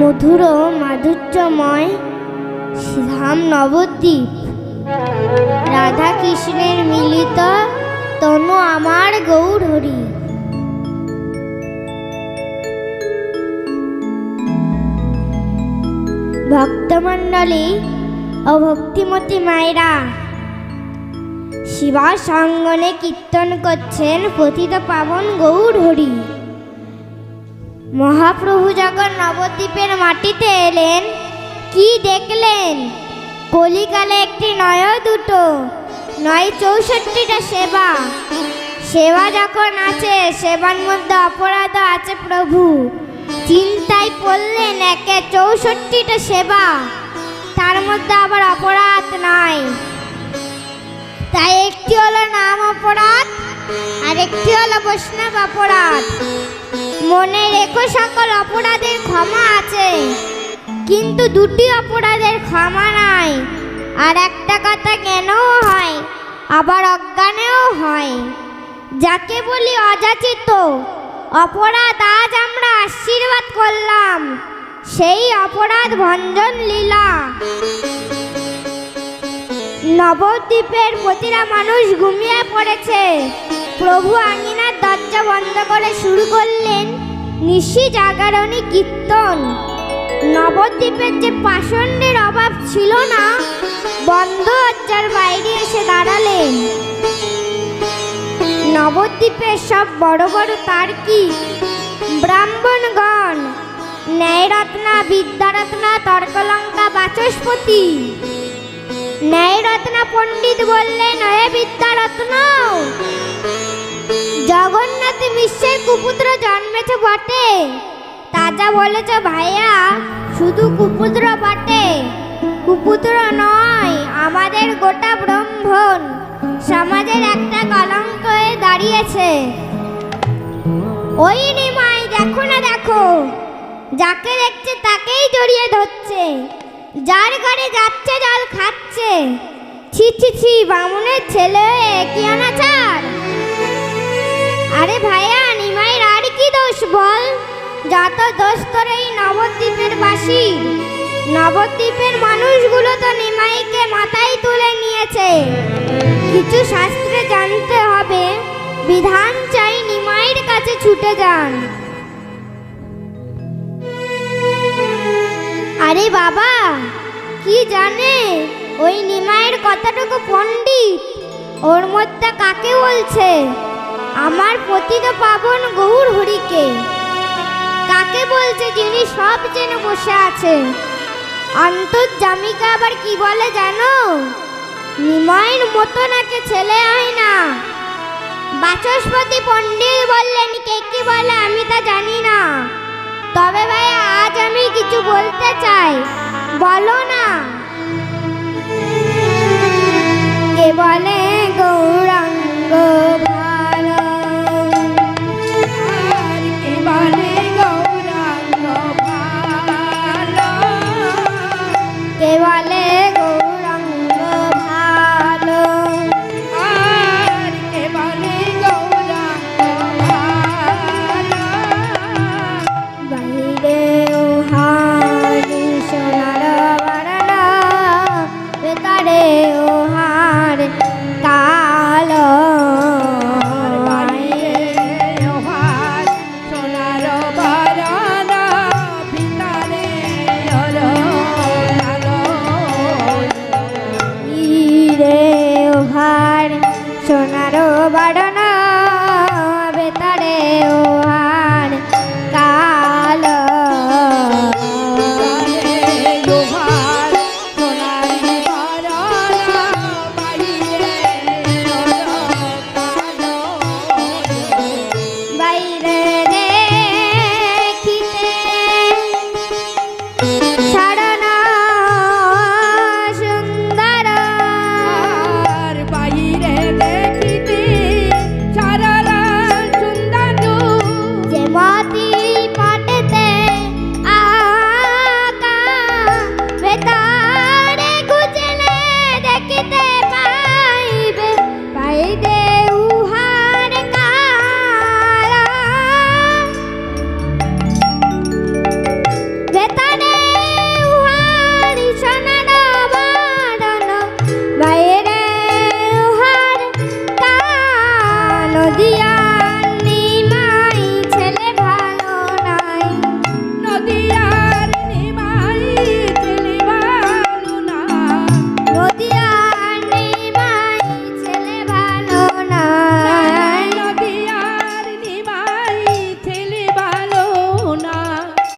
মধুর মাধুর্যময় ধাম নবদ্বীপ। রাধা কৃষ্ণের মিলিত তনু আমার গৌর হরি ভক্তমণ্ডলী ও ভক্তিমতী মায়েরা শিবা সঙ্গনে কীর্তন করছেন পতিত পাবন গৌর হরি মহাপ্রভু যখন মাটিতে এলেন, কি দেখলেন? কলিকালে একটি নয় দুটো, নয় চৌষট্টিটা সেবা। সেবা যখন আছে, সেবার মধ্যে অপরাধ আছে প্রভু। চিন্তায় পড়লেন একে চৌষট্টিটা সেবা। তার মধ্যে আবার অপরাধ নাই। তাই একটি হলো নাম অপরাধ আর একটি হলো বৈষ্ণব অপরাধ। মনে রেখো সকল অপরাধের ক্ষমা আছে। কিন্তু দুটি অপরাধের ক্ষমা নাই। আর একটা কথা জ্ঞানও হয়, আবার অজ্ঞানেও হয়। যাকে বলি অযাচিত, অপরাধ আজ আমরা আশীর্বাদ করলাম, সেই অপরাধ ভঞ্জন লীলা। নবদ্বীপের প্রতিটা মানুষ ঘুমিয়ে পড়েছে, প্রভু আঙিনার দরজা বন্ধ করে শুরু করলেন নিশি জাগরণী কীর্তন। নবদ্বীপের যে পাষণ্ডের অভাব ছিল না, বন্ধ দরজার বাইরে এসে দাঁড়ালেন। নবদ্বীপের সব বড় বড় তার্কিক, ব্রাহ্মণগণ, ন্যায়রত্না, বিদ্যারত্না, তর্কলঙ্কা, বাচস্পতি। ন্যায়রত্না পণ্ডিত বললেন হে বিদ্যারত্ন মিশ্রের কুপুত্র জন্মেছে বটে। তাজা বলেছে ভাইয়া, শুধু কুপুত্র বটে। কুপুত্র নয়, আমাদের গোটা ব্রহ্মণ। সমাজের একটা কলঙ্ক হয়ে দাঁড়িয়েছে। ওই নিমাই, দেখো না দেখো, যাকে দেখছে তাকেই জড়িয়ে ধরছে। যার ঘরে যাচ্ছে, জল খাচ্ছে। ছি ছি ছি, বামুনের ছেলে, কি অনাচার যত দোষ তোর এই নবদ্বীপের বাসী। নবদ্বীপের মানুষগুলো তো নিমাইকে মাথায় তুলে নিয়েছে। কিছু শাস্ত্রে জানতে হবে, বিধান চাই নিমাইয়ের কাছে ছুটে যান। আরে বাবা, কি জানে ওই নিমাইয়ের কতটুকু পণ্ডিত? ওর মধ্যে কাকে বলছে? আমার পতিত পাবন গৌর হরিকে। কাকে বলছে যিনি সব জেনে বসে আছে অন্তর্জামিকা আবার কি বলে জানো? নিমাইয়ের মতো নাকি ছেলে হয় না বাচস্পতি পণ্ডিত বললেন, কে কি বলে আমি তা জানি না। তবে ভাই আজ আমি কিছু বলতে চাই। বলো না। কে বলে গৌরাঙ্গ? 对呀。